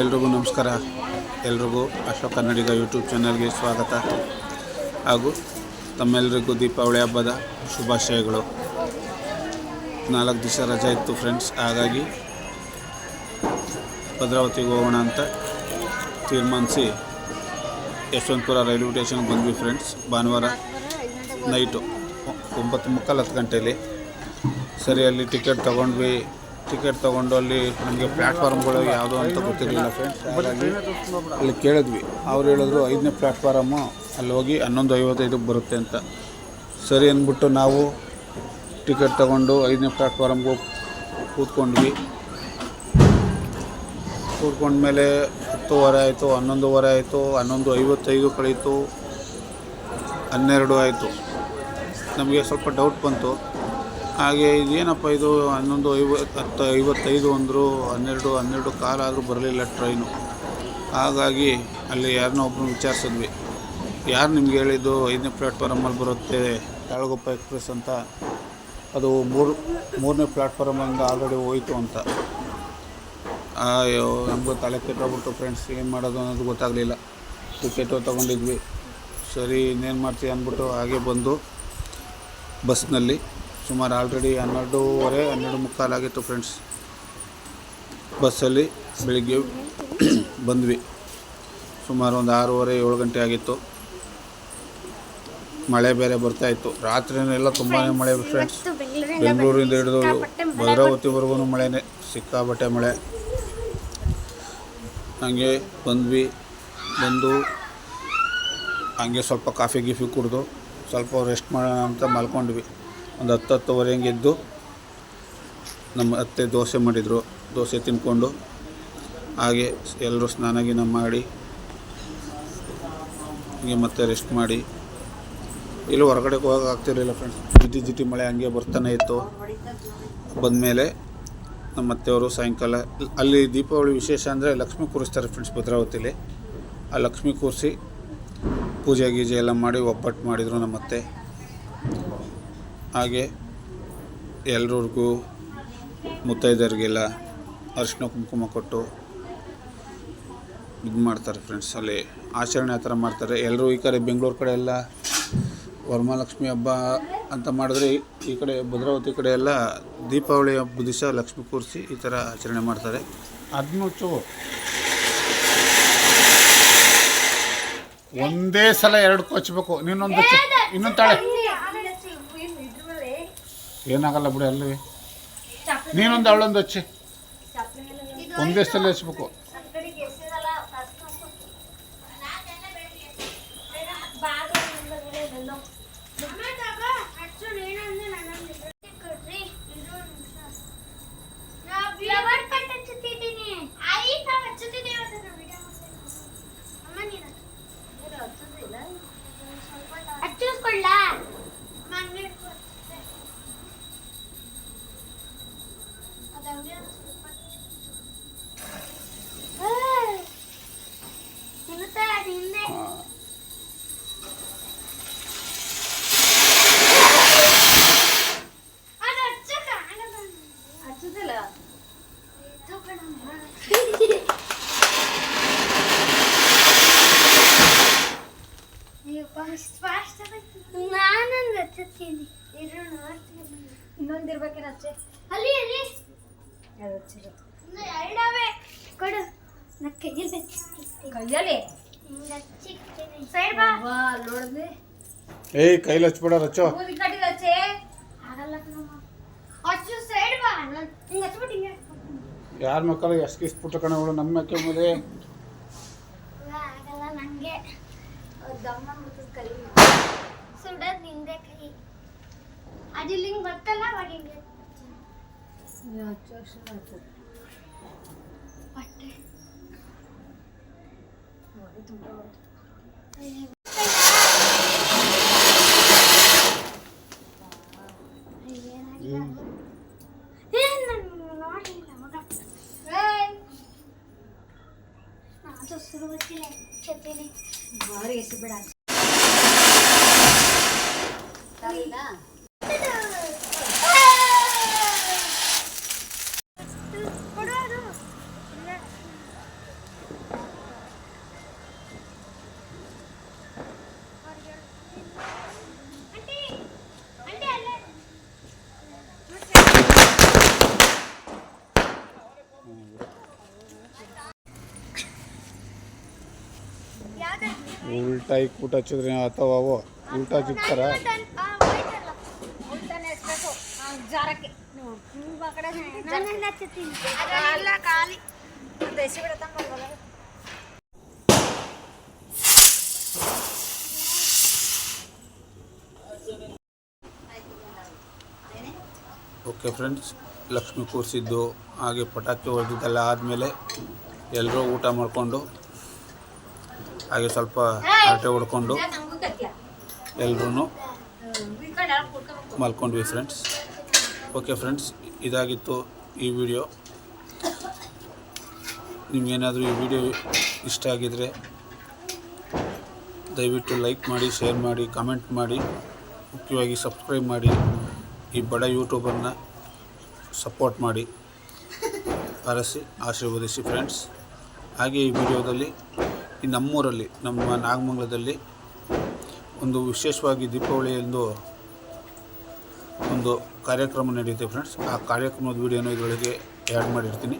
ಎಲ್ರಿಗೂ ನಮಸ್ಕಾರ. ಎಲ್ರಿಗೂ ಅಶೋಕ ಕನ್ನಡಿಗ ಯೂಟ್ಯೂಬ್ ಚಾನಲ್ಗೆ ಸ್ವಾಗತ. ಹಾಗೂ ತಮ್ಮೆಲ್ಲರಿಗೂ ದೀಪಾವಳಿ ಹಬ್ಬದ ಶುಭಾಶಯಗಳು. ನಾಲ್ಕು ದಿವಸ ರಜೆ ಇತ್ತು ಫ್ರೆಂಡ್ಸ್. ಹಾಗಾಗಿ ಭದ್ರಾವತಿಗೆ ಹೋಗೋಣ ಅಂತ ತೀರ್ಮಾನಿಸಿ ಯಶವಂತಪುರ ರೈಲ್ವೆ ಸ್ಟೇಷನ್ಗೆ ಬಂದ್ವಿ ಫ್ರೆಂಡ್ಸ್. ಭಾನುವಾರ ನೈಟು ಒಂಬತ್ತು ಮುಕ್ಕಾಲು ಹತ್ತು ಗಂಟೆಯಲ್ಲಿ ಸರಿ ಅಲ್ಲಿ ಟಿಕೆಟ್ ತೊಗೊಂಡ್ವಿ. ಟಿಕೆಟ್ ತೊಗೊಂಡು ಅಲ್ಲಿ ನಮಗೆ ಪ್ಲ್ಯಾಟ್ಫಾರ್ಮ್ಗಳು ಯಾವುದು ಅಂತ ಗೊತ್ತಿರಲಿಲ್ಲ ಫ್ರೆಂಡ್ಸ್ ಹಾಗಾಗಿ ಅಲ್ಲಿ ಕೇಳಿದ್ವಿ. ಅವ್ರು ಹೇಳಿದ್ರು, ಐದನೇ ಪ್ಲ್ಯಾಟ್ಫಾರಮ್ಮು ಅಲ್ಲಿ ಹೋಗಿ ಹನ್ನೊಂದು ಐವತ್ತೈದಕ್ಕೆ ಬರುತ್ತೆ ಅಂತ. ಸರಿ ಅಂದ್ಬಿಟ್ಟು ನಾವು ಟಿಕೆಟ್ ತೊಗೊಂಡು ಐದನೇ ಪ್ಲ್ಯಾಟ್ಫಾರಮ್ಗೆ ಕೂತ್ಕೊಂಡ್ವಿ. ಕೂತ್ಕೊಂಡ್ಮೇಲೆ ಹತ್ತುವರೆ ಆಯಿತು, ಹನ್ನೊಂದುವರೆ ಆಯಿತು, ಹನ್ನೊಂದು ಐವತ್ತೈದು ಕಳೀತು, ಹನ್ನೆರಡು ಆಯಿತು. ನಮಗೆ ಸ್ವಲ್ಪ ಡೌಟ್ ಬಂತು. ಹಾಗೆ ಇದೇನಪ್ಪ ಇದು ಹನ್ನೊಂದು ಐವತ್ತು ಹತ್ತು ಐವತ್ತೈದು ಅಂದರು, ಹನ್ನೆರಡು ಹನ್ನೆರಡು ಕಾಲಾದರೂ ಬರಲಿಲ್ಲ ಟ್ರೈನು ಹಾಗಾಗಿ ಅಲ್ಲಿ ಯಾರನ್ನೋ ಒಬ್ಬರು ವಿಚಾರಿಸಿದ್ವಿ. ಯಾರು ನಿಮ್ಗೆ ಹೇಳಿದ್ದು, ಐದನೇ ಪ್ಲ್ಯಾಟ್ಫಾರಮಲ್ಲಿ ಬರುತ್ತೆ ತಾಳಗೊಪ್ಪ ಎಕ್ಸ್ಪ್ರೆಸ್ ಅಂತ. ಅದು ಮೂರು, ಮೂರನೇ ಪ್ಲ್ಯಾಟ್ಫಾರಮಿಂದ ಆಲ್ರೆಡಿ ಹೋಯಿತು ಅಂತ. ಅಯ್ಯೋ, ನಮಗೂ ತಲೆ ಕೆಟ್ಟೋಗ್ಬಿಟ್ಟು ಫ್ರೆಂಡ್ಸ್ ಏನು ಮಾಡೋದು ಅನ್ನೋದು ಗೊತ್ತಾಗಲಿಲ್ಲ. ಟಿಕೆಟು ತೊಗೊಂಡಿದ್ವಿ. ಸರಿ, ಇನ್ನೇನು ಮಾಡ್ತೀವಿ ಅಂದ್ಬಿಟ್ಟು ಹಾಗೆ ಬಂದು ಬಸ್ನಲ್ಲಿ ಸುಮಾರು ಆಲ್ರೆಡಿ ಹನ್ನೆರಡೂವರೆ ಹನ್ನೆರಡು ಮುಕ್ಕಾಲಾಗಿತ್ತು ಫ್ರೆಂಡ್ಸ್ ಬಸ್ಸಲ್ಲಿ ಬೆಳಿಗ್ಗೆ ಬಂದ್ವಿ. ಸುಮಾರು ಒಂದು ಆರೂವರೆ ಏಳು ಗಂಟೆ ಆಗಿತ್ತು. ಮಳೆ ಬೇರೆ ಬರ್ತಾಯಿತ್ತು ರಾತ್ರಿನೆಲ್ಲ ತುಂಬಾ ಮಳೆ ಫ್ರೆಂಡ್ಸ್ ಬೆಂಗಳೂರಿಂದ ಹಿಡಿದು ಭದ್ರಾವತಿವರೆಗೂ ಮಳೆನೇ. ಸಿಕ್ಕಾಪಟ್ಟೆ ಮಳೆ. ಹಂಗೆ ಬಂದ್ವಿ. ಬಂದು ಹಂಗೆ ಸ್ವಲ್ಪ ಕಾಫಿ ಗಿಫಿ ಕುಡಿದು ಸ್ವಲ್ಪ ರೆಸ್ಟ್ ಮಾಡೋಣ ಅಂತ ಮಲ್ಕೊಂಡ್ವಿ. ಒಂದು ಹತ್ತು ಹತ್ತುವರೆ ಹಂಗೆ ಎದ್ದು ನಮ್ಮ ಅತ್ತೆ ದೋಸೆ ಮಾಡಿದರು. ದೋಸೆ ತಿನ್ಕೊಂಡು ಹಾಗೆ ಎಲ್ಲರೂ ಸ್ನಾನ ಗೀನ ಮಾಡಿ ಹೀಗೆ ಮತ್ತೆ ರೆಸ್ಟ್ ಮಾಡಿ. ಇಲ್ಲಿ ಹೊರಗಡೆ ಹೋಗೋಕೆ ಆಗ್ತಿರಲಿಲ್ಲ ಫ್ರೆಂಡ್ಸ್ ಜಿಟಿ ಜಿಟಿ ಮಳೆ ಹಂಗೆ ಬರ್ತಾನೆ ಇತ್ತು. ಬಂದಮೇಲೆ ನಮ್ಮ ಅತ್ತೆಯವರು ಸಾಯಂಕಾಲ ಅಲ್ಲಿ ದೀಪಾವಳಿ ವಿಶೇಷ ಅಂದರೆ ಲಕ್ಷ್ಮಿ ಕೂರಿಸ್ತಾರೆ ಫ್ರೆಂಡ್ಸ್ ಭದ್ರಾವತಿಲಿ. ಆ ಲಕ್ಷ್ಮಿ ಕೂರಿಸಿ ಪೂಜೆ ಗೀಜೆ ಎಲ್ಲ ಮಾಡಿ ಒಬ್ಬಟ್ಟು ಮಾಡಿದರು ನಮ್ಮ ಅತ್ತೆ. ಹಾಗೆ ಎಲ್ರಿಗೂ ಮುತ್ತೈದೆಯರಿಗೆಲ್ಲ ಅರಿಶಿನ ಕುಂಕುಮ ಕೊಟ್ಟು ಇದು ಮಾಡ್ತಾರೆ ಫ್ರೆಂಡ್ಸ್ ಅಲ್ಲಿ ಆಚರಣೆ ಆ ಥರ ಮಾಡ್ತಾರೆ. ಎಲ್ಲರೂ ಈ ಕಡೆ ಬೆಂಗಳೂರು ಕಡೆ ಎಲ್ಲ ವರಮಹಾಲಕ್ಷ್ಮಿ ಹಬ್ಬ ಅಂತ ಮಾಡಿದ್ರೆ ಈ- ಈ ಕಡೆ ಭದ್ರಾವತಿ ಕಡೆ ಎಲ್ಲ ದೀಪಾವಳಿ ಹಬ್ಬ ದಿವಸ ಲಕ್ಷ್ಮಿ ಕೂರಿಸಿ ಈ ಥರ ಆಚರಣೆ ಮಾಡ್ತಾರೆ. ಅದನ್ನು ಒಂದೇ ಸಲ ಎರಡು ಕೊಚ್ಚಬೇಕು ನೀನೊಂದು ಇನ್ನೊಂದು ತಾಳೆ. ಏನಾಗಲ್ಲ ಬಿಡಿ ಅಲ್ಲಿ. ನೀನೊಂದು ಅವಳೊಂದು ಹಚ್ಚಿ. ಒಂದೇ ಸಲ ಹಚ್ಬೇಕು. ಇನ್ನೊಂದು ಇರ್ಬೇಕೇನು ಹಚ್ಚೆ ಅಲ್ಲಿ ಅಲ್ಲಿ. ಅದು ಹಚ್ಚಿರೋದು ಇನ್ನು ಎರಡವೆ. ಕೊಡು. ನಾ ಕೈಯಲ್ಲಿ ಕೈಯಲ್ಲಿ? ಸೈಡ್ ಬಾ. ವಾ ನೋಡಿದ್ವಿ ಏಯ್ ಕೈಲಿ ಹಚ್ಬಿಡ ರಚ್ಚೋ ಮೂದಿ ಕಟ್ಟಿದ ಹಚ್ಚೆ ಆಗಲ್ಲ ಹಚ್ಚು ಸೈಡ್ ಬಾ. ನಾನು ಹಿಂಗೆ ಹಚ್ಬಿಟ್ಟು ಹಿಂಗೆ ಯಾರ ಮಕ್ಕಳು ಎಸ್ಕಿಸ್ಬಿಟ್ಟು ಕಣಗಳು ನಮ್ಮ ಮಕ್ಕಳ ಮೇಲೆ. ಆಗಲ್ಲ ನಂಗೆ. ದಮ್ಮ ಮತ್ತು ಕೈ ಸುಡೋದು ನಿಂದೆ ಕೈ. ಅದು ಇಲ್ಲಿ ಹಿಂಗೆ ಬರ್ತಲ್ಲ ಅವಾಗ ಹಿಂಗೆ ಹಚ್ಚು ಅಷ್ಟು ಹಚ್ಚು ಬಟ್ಟೆ ನೋಡಿ ತುಂಬ ಅದು ಸುರು ಗೊತ್ತಿಲ್ಲ ಚತೀನಿ ಭಾರಿ ಎಸಿ ಬೇಡ ಕೊಡು ಉಲ್ಟಾ ಇಕ್ ಊಟ ಹಚ್ಚಿದ್ರೆ ಅಥವಾ ಅವು ಉಲ್ಟಾ ಚಿಕ್ತಾರ ಉಲ್ಟಾನೆ ಎಸ್ಬೇಕು ಜಾರಕ್ಕೆ ನೋಡು ನೀವು ಆ ಕಡೆ ನಾನು ಹಚ್ಚುತ್ತೀನಿ ಅಲ್ಲ ಖಾಲಿ ಅವು? ಉಲ್ಟಾ ಬಿಡತ್ತಂಬಲ್ವಲ್ಲ ಓಕೆ ಫ್ರೆಂಡ್ಸ್ ಲಕ್ಷ್ಮಿ ಕೂರಿಸಿದ್ದು ಹಾಗೆ ಪಟಾಕಿ ಹೊಡೆದಿದ್ದೆಲ್ಲ ಆದಮೇಲೆ ಎಲ್ಲರೂ ಊಟ ಮಾಡಿಕೊಂಡು ಹಾಗೆ ಸ್ವಲ್ಪ ಹರಟೆ ಹೊಡ್ಕೊಂಡು ಎಲ್ಲರೂ ಮಲ್ಕೊಂಡ್ವಿ ಫ್ರೆಂಡ್ಸ್ ಓಕೆ ಫ್ರೆಂಡ್ಸ್ ಇದಾಗಿತ್ತು ಈ ವಿಡಿಯೋ ನಿಮಗೇನಾದರೂ ಈ ವಿಡಿಯೋ ಇಷ್ಟ ಆಗಿದರೆ ದಯವಿಟ್ಟು ಲೈಕ್ ಮಾಡಿ ಶೇರ್ ಮಾಡಿ ಕಮೆಂಟ್ ಮಾಡಿ, ಮುಖ್ಯವಾಗಿ ಸಬ್ಸ್ಕ್ರೈಬ್ ಮಾಡಿ, ಈ ಬಡ ಯೂಟ್ಯೂಬರ್ನ ಸಪೋರ್ಟ್ ಮಾಡಿ. ಹರಸಿ ಆಶೀರ್ವದಿಸಿ ಫ್ರೆಂಡ್ಸ್ ಹಾಗೆ ಈ ವಿಡಿಯೋದಲ್ಲಿ ಈ ನಮ್ಮೂರಲ್ಲಿ, ನಮ್ಮ ನಾಗಮಂಗಲದಲ್ಲಿ ಒಂದು ವಿಶೇಷವಾಗಿ ದೀಪಾವಳಿ ಎಂದು ಒಂದು ಕಾರ್ಯಕ್ರಮ ನಡೆಯುತ್ತೆ ಫ್ರೆಂಡ್ಸ್ ಆ ಕಾರ್ಯಕ್ರಮದ ವಿಡಿಯೋನ ಇದರೊಳಗೆ ಆ್ಯಡ್ ಮಾಡಿರ್ತೀನಿ.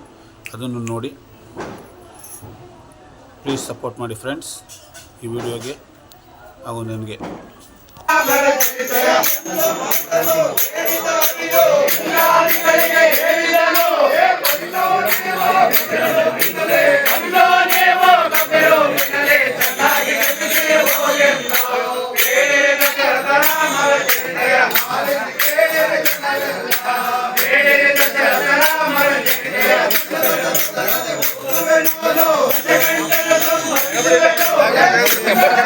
ಅದನ್ನು ನೋಡಿ. ಪ್ಲೀಸ್ ಸಪೋರ್ಟ್ ಮಾಡಿ ಫ್ರೆಂಡ್ಸ್ ಈ ವಿಡಿಯೋಗೆ ಹಾಗೂ ನನಗೆ. Ya.